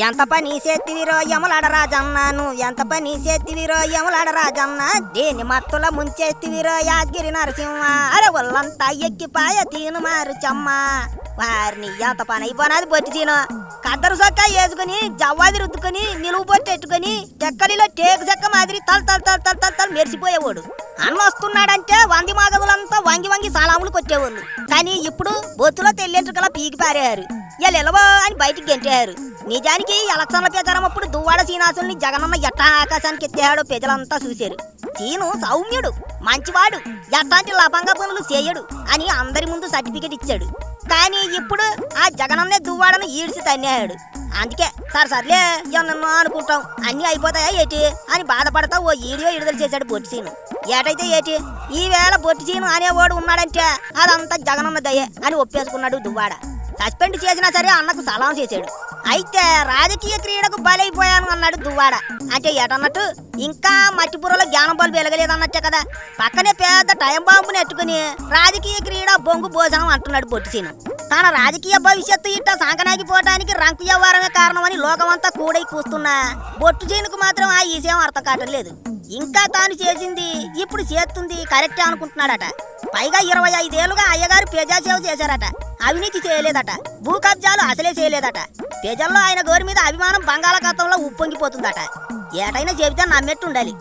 ఎంత పని చేతివిరో యమలాడరాజన్న నువ్వు ఎంత పని చేతివిరో యమలాడ దీని దేని మత్తుల ముంచేతివిరో యాదగిరి నరసింహ. అరే ఒళ్ళంతా ఎక్కిపాయ తీను మారుచమ్మ. వారిని ఎంత పని అయిపోనాది పొట్టి తీను. కద్దరు సొక్క వేసుకుని జవ్వాది రుద్దుకొని నిలువు పొట్టెట్టుకుని ఎట్టుకొని టేకు చెక్క మాదిరి తల తల తల తల తల తల మెరిసిపోయేవాడు. అన్న వస్తున్నాడంటే వంది మాగదులంతా వంగి వంగి సలాములు కొట్టేవాళ్ళు. కానీ ఇప్పుడు బొత్తులో తెల్లెంట్రుకలా పీకి పారేయారు. ఎలవో అని బయటికి గెంటారు నిజానికి ఎలక్షన్ల ప్రచారం అప్పుడు దువ్వాడ శ్రీనివాసుల్ని జగనన్న ఎట్టా ఆకాశానికి ఎత్తాడో ప్రజలంతా చూశారు. సీను సౌమ్యుడు మంచివాడు ఎట్లాంటి లభంగా పనులు చేయడు అని అందరి ముందు సర్టిఫికెట్ ఇచ్చాడు. కానీ ఇప్పుడు ఆ జగనన్నే దువ్వాడను ఈడ్చి తన్నాడు అందుకే సార్ సర్లే ఎన్నో అనుకుంటాం. అన్నీ అయిపోతాయా ఏటి? అని బాధపడతా ఓ ఈడియో విడుదల చేశాడు బొట్టి సీను ఏటైతే ఏటి? ఈవేళ బొట్టి సీను అనేవాడు ఉన్నాడంటే అదంతా జగనన్న దయే అని ఒప్పేసుకున్నాడు దువ్వాడ. సస్పెండ్ చేసినా సరే అన్నకు సలాం చేశాడు. అయితే రాజకీయ క్రీడకు బలైపోయాను అన్నాడు దువ్వాడ. అంటే ఏటన్నట్టు ఇంకా మట్టిపురలో జ్ఞానం బల్బు వెలగలేదన్నట్టే కదా. పక్కనే పెద్ద టైం బాంబుని ఎట్టుకుని రాజకీయ క్రీడ బొంగు భోజనం అంటున్నాడు బొట్టిసీను తన రాజకీయ భవిష్యత్తు ఇట్ట సాంకనాగిపోవటానికి రంకు వ్యవహారమే కారణమని లోకమంతా కూడై కూస్తున్నా బొట్టు చీనుకు మాత్రం ఆ ఈసేం అర్థం కావటం లేదు. ఇంకా తాను చేసింది ఇప్పుడు చేస్తుంది కరెక్టే అనుకుంటున్నాడట. పైగా ఇరవై ఐదేళ్ళుగా అయ్యగారు ప్రజాసేవ చేశారట. అవినీతి చేయలేదట. భూ కబ్జాలు అసలే చేయలేదట. ప్రజల్లో ఆయన గోరు మీద అభిమానం బంగాళాఖాతంలో ఉప్పొంగిపోతుందట. ఏటైనా చెబితే నమ్మెట్టు ఉండాలి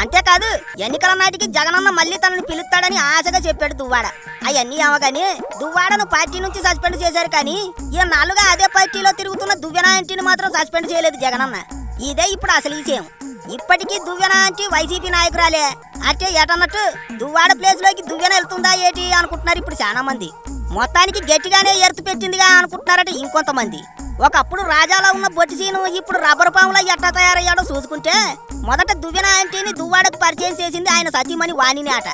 అంతేకాదు ఎన్నికల నాటికి జగనన్న మళ్ళీ తనని పిలుస్తాడని ఆశగా చెప్పాడు దువ్వాడ. అవన్నీ అవగాని దువ్వాడను పార్టీ నుంచి సస్పెండ్ చేశారు కానీ ఈ నాలుగా అదే పార్టీలో తిరుగుతున్న దువ్వెన ఆంటీని మాత్రం సస్పెండ్ చేయలేదు జగనన్న. ఇదే ఇప్పుడు అసలు విషయం. ఇప్పటికీ దువ్వెన ఆంటీ వైసీపీ నాయకురాలే. అంటే ఏటన్నట్టు దువ్వాడ ప్లేస్లోకి దువ్వెన వెళ్తుందా ఏటి అనుకుంటున్నారు ఇప్పుడు చాలా మంది మొత్తానికి గట్టిగానే ఎర్తు పెట్టిందిగా అనుకుంటున్నారట ఇంకొంతమంది. ఒకప్పుడు రాజాలో ఉన్న బొట్టిసీను ఇప్పుడు రబ్బర్ పాములా ఎట్టా తయారయ్యాడో చూసుకుంటే మొదట దువ్వెన ఆంటీని దువ్వాడకు పరిచయం చేసింది ఆయన సతీమణి వాణిని ఆట.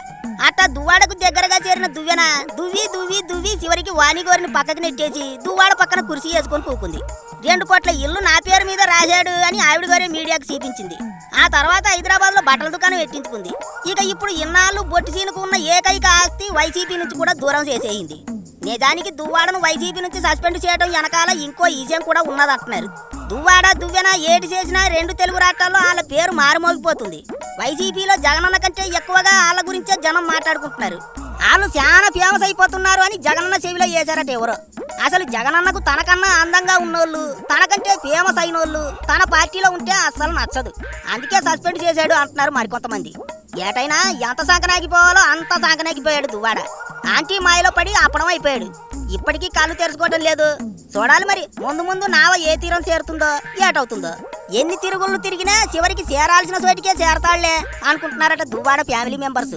అట్ట దువ్వాడకు దగ్గరగా చేరిన దువ్వెన దువ్వి దువ్వి దువ్వి చివరికి వాణిగోరిని పక్కకి నెట్టేసి దువ్వాడ పక్కన కుర్చీ వేసుకొని కూకుంది. రెండు కోట్ల ఇల్లు నా పేరు మీద రాశాడు అని ఆవిడ గారే మీడియాకు చూపించింది. ఆ తర్వాత హైదరాబాద్లో బట్టల దుకాణం పెట్టించుకుంది. ఇక ఇప్పుడు ఇన్నాళ్ళు బొట్టి సీనుకు ఉన్న ఏకైక ఆస్తి వైసీపీ నుంచి కూడా దూరం చేసేయింది. నిజానికి దువ్వాడను వైసీపీ నుంచి సస్పెండ్ చేయడం వెనకాల ఇంకో ఈజం కూడా ఉన్నదంటున్నారు. దువ్వాడ దువ్వెన ఏటి చేసినా రెండు తెలుగు రాష్ట్రాల్లో వాళ్ళ పేరు మారుమోగిపోతుంది. వైసీపీలో జగనన్న కంటే ఎక్కువగా వాళ్ళ గురించే జనం మాట్లాడుకుంటున్నారు. వాళ్ళు చాలా ఫేమస్ అయిపోతున్నారు అని జగనన్న చెవిలో వేశారట ఎవరో. అసలు జగనన్నకు తనకన్నా అందంగా ఉన్నోళ్ళు తనకంటే ఫేమస్ అయినోళ్ళు తన పార్టీలో ఉంటే అస్సలు నచ్చదు. అందుకే సస్పెండ్ చేశాడు అంటున్నారు మరికొంతమంది. ఏటైనా ఎంత సాగనాగిపోవాలో అంత సాగనాగిపోయాడు దువ్వాడ. ఆంటీ మాయలో పడి అప్పడం అయిపోయాడు. ఇప్పటికీ కళ్ళు తెరుచుకోవటం లేదు. చూడాలి మరి ముందు ముందు నావ ఏ తీరం చేరుతుందో ఏటవుతుందో. ఎన్ని తిరుగుళ్ళు తిరిగినా చివరికి చేరాల్సిన చోటికే చేరతాళ్ళే అనుకుంటున్నారట దువ్వాడ ఫ్యామిలీ మెంబర్స్.